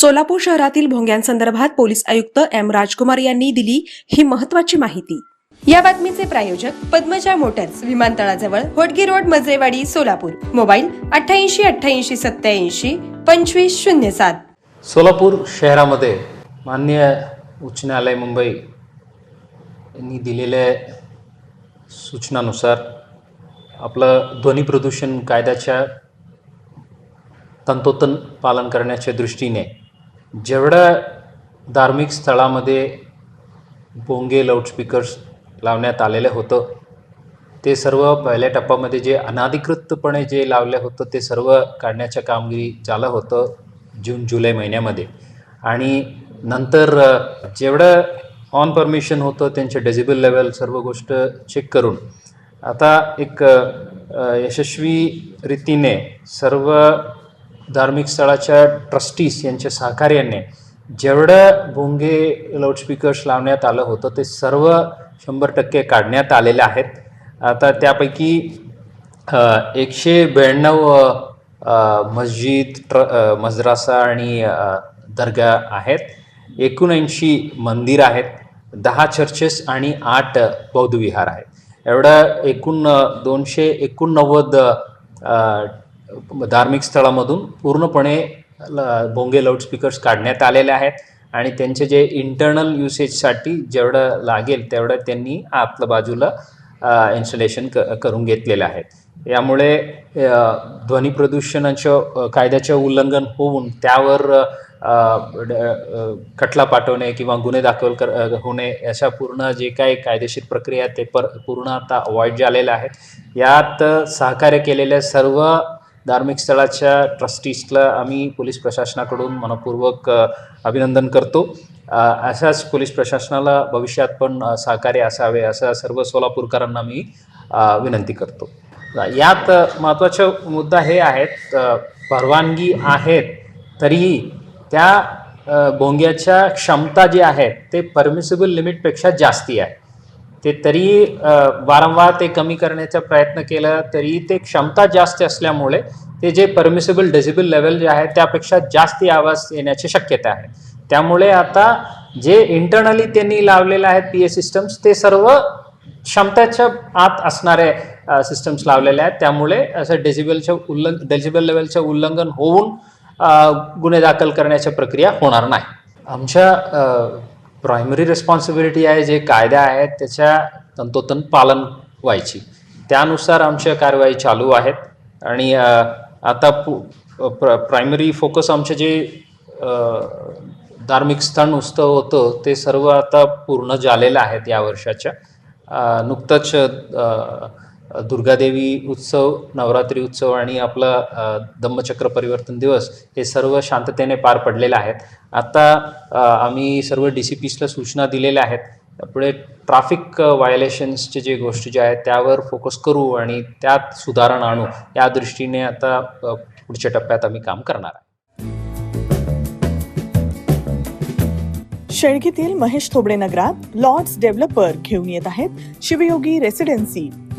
सोलापूर शहरातील भोंग्यांसंदर्भात पोलीस आयुक्त एम राजकुमार यांनी दिली ही महत्वाची माहिती. या बातमीचे प्रायोजक पद्मजा मोटर्स विमानतळाजवळ होटगी रोड मजरेवाडी सोलापूर. मोबाईल अठ्ठ्याऐंशी अठ्ठ्याऐंशी सत्याऐंशी पंचवीस शून्य सात. सोलापूर शहरामध्ये मान्य उच्च न्यायालय मुंबई यांनी दिलेल्या सूचनानुसार आपलं ध्वनी प्रदूषण कायद्याच्या तंतोतंत पालन करण्याच्या दृष्टीने जेवढं धार्मिक स्थळामध्ये बोंगे लाऊडस्पीकर्स लावण्यात आलेलं होतं ते सर्व पहिल्या टप्प्यामध्ये जे अनाधिकृतपणे जे लावलं होतं ते सर्व काढण्याच्या कामगिरी झालं होतं जून जुलै महिन्यामध्ये. आणि नंतर जेवढं ऑन परमिशन होतं त्यांचे डेझिबल लेवल सर्व गोष्ट चेक करून आता एक यशस्वी रीतीने सर्व धार्मिक स्थळाच्या ट्रस्टीज यांच्या सहकार्याने जेवढं भोंगे लाऊडस्पीकर्स लावण्यात आलं होतं ते सर्व शंभर टक्के काढण्यात आलेले आहेत. आता त्यापैकी एकशे ब्याण्णव मस्जिद ट्र मजरासा आणि दर्गा आहेत. एकोणऐंशी मंदिर आहेत दहा चर्चेस आणि आठ बौद्ध विहार आहेत. एवढं एकूण दोनशे एकोणनव्वद धार्मिक स्थळामधून पूर्णपणे ल- भोंगे लाऊडस्पीकर्स काढण्यात आलेले आहेत आणि त्यांचे जे इंटरनल युसेजसाठी जेवढं लागेल तेवढं त्यांनी आतल्या बाजूला इन्स्टॉलेशन क करून घेतलेलं आहे. यामुळे ध्वनी प्रदूषणाच्या कायद्याचं कायद्याचे उल्लंघन होऊन त्यावर ड- खटला पाठवणे किंवा गुन्हे दाखल कर होणे अशा पूर्ण जे काही कायदेशीर प्रक्रिया ते पर पूर्ण आता अवॉइड झालेल्या आहेत यात सहकार्य केलेल्या सर्व धार्मिक स्थळाच्या ट्रस्टीजला आम्ही पोलीस प्रशासनाकडून मनपूर्वक अभिनंदन करतो. अशाच पोलीस प्रशासनाला भविष्यात पण सहकार्य असावे असं सर्व सोलापूरकरांना मी विनंती करतो. यात महत्त्वाचा मुद्दा हे आहेत परवानगी आहेत तरीही त्या गोंग्याच्या भोंग्याच्या क्षमता जी आहे ते परमिसिबल लिमिटपेक्षा जास्ती आहे. ते तरी वारंवार ते कमी करण्याचा प्रयत्न केला तरी ते क्षमता जास्त असल्यामुळे ते जे परमिसेबल डेसिबल लेवल जे आहे त्यापेक्षा जास्ती आवाज येण्याची शक्यता आहे. त्यामुळे आता जे इंटरनली त्यांनी लावलेलं आहेत पी ए सिस्टम्स ते सर्व क्षमतेच्या आत असणारे सिस्टम्स लावलेले आहेत. त्यामुळे असं डेसिबलच्या उल्लंघ डेसिबल लेवलचं उल्लंघन होऊन गुन्हे दाखल करण्याच्या प्रक्रिया होणार नाही. आमच्या प्रायमरी रिस्पॉन्सिबिलिटी आहे जे कायद्या आहेत त्याच्या तंतोतंत पालन व्हायची. त्यानुसार आमच्या कारवाई चालू आहेत. आणि आता पु प्र प्रायमरी फोकस आमचे जे धार्मिक स्थळ उत्सव होतं ते सर्व आता पूर्ण झालेलं आहेत या वर्षाच्या. नुकतंच दुर्गादेवी उत्सव नवरात्री उत्सव आणि आपला दम्मचक्र धम्मचक्र परिवर्तन दिवस हे सर्व शांततेने पार पडलेले आहेत. आता आम्ही सर्व डी सी पीसला सूचना दिलेल्या आहेत. पुढे ट्राफिक व्हायलेशन्सचे जे गोष्टी ज्या आहेत त्यावर फोकस करू आणि त्यात सुधारणा आणू या दृष्टीने आता पुढच्या टप्प्यात आम्ही काम करणार आहे. शेळगीतील महेश थोबडे नगरात लॉर्ड्स डेव्हलपर घेऊन येत आहेत. शिवयोगी रेसिडेन्सी